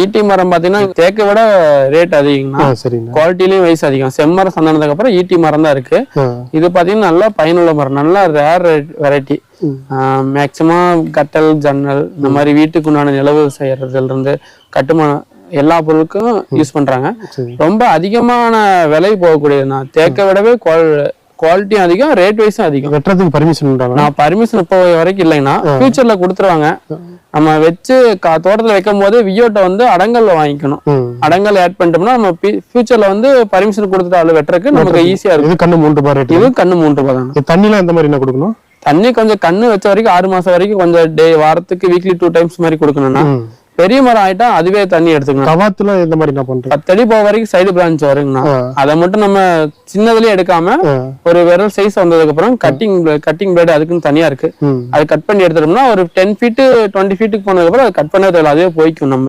ஈட்டி மரம் பாத்தீங்கன்னா தேக்கை விட ரேட் அதிகம்னா சரிங்கண்ணா குவாலிட்டிலையும் வயசு அதிகம். செம்மரம் சந்தானதுக்கு அப்புறம் ஈட்டி மரம் தான் இருக்கு. இது பாத்தீங்கன்னா நல்லா பயனுள்ள மரம். நல்லா ரேர் வெரைட்டி. மேக்சிமம் கட்டல் ஜன்னல் இந்த மாதிரி வீட்டுக்கு உண்டான நிலவு செய்யறதுல இருந்து கட்டுமானம் எல்லா பொருளுக்கும் யூஸ் பண்றாங்க. ரொம்ப அதிகமான விலை போகக்கூடியதுண்ணா தேக்கை விடவே குவாலிட்டியும் அதிகம் ரேட் வைஸும் அதிகம். வெட்டுறதுக்கு பர்மிஷன் உண்டாங்க நான் பர்மிஷன் இப்போ வரைக்கும் இல்லைன்னா ஃபியூச்சர்ல கொடுத்துருவாங்க. நம்ம வச்சு தோட்டத்துல வைக்கும் போது வியோட்ட வந்து அடங்கல்ல வாங்கிக்கணும். அடங்கல் ஆட் பண்ணிட்டோம்னா நம்ம ஃபியூச்சர்ல வந்து பர்மிஷன் கொடுத்துட்டு அளவு வெட்டுறதுக்கு நமக்கு ஈஸியா இருக்கும். இது கண்ணு மூன்று ரூபாய் ரேட் இது கண்ணு மூன்று ரூபாய் தானே தண்ணிலாம் எந்த மாதிரி என்ன கொடுக்கணும்? தண்ணி கொஞ்சம் கண்ணு வச்ச வரைக்கும் ஆறு மாசம் வரைக்கும் கொஞ்சம் டே வாரத்துக்கு வீக்லி டூ டைம்ஸ் மாதிரி கொடுக்கணும்னா பெரிய மரம் ஆயிட்டா அதுவே தண்ணி எடுத்துக்கணும். கவாத்துல எந்த மாதிரி என்ன பண்றீங்க பத்தடி போக வரைக்கும் சைடு பிரான்ச் வருங்கண்ணா. அதை மட்டும் நம்ம சின்னதுலயே எடுக்காம. ஒரு விரல் சைஸ் வந்ததுக்கு அப்புறம் கட்டிங் கட்டிங் பிளேடு அதுக்குன்னு தனியா இருக்கு. அது கட் பண்ணி எடுத்துட்டோம்னா ஒரு டென் ஃபீட் டுவெண்ட்டி ஃபீட்டுக்கு போனதுக்கு அப்புறம் அது கட் பண்ண தேவையில்ல அதுவே போய்க்கும் நம்ம.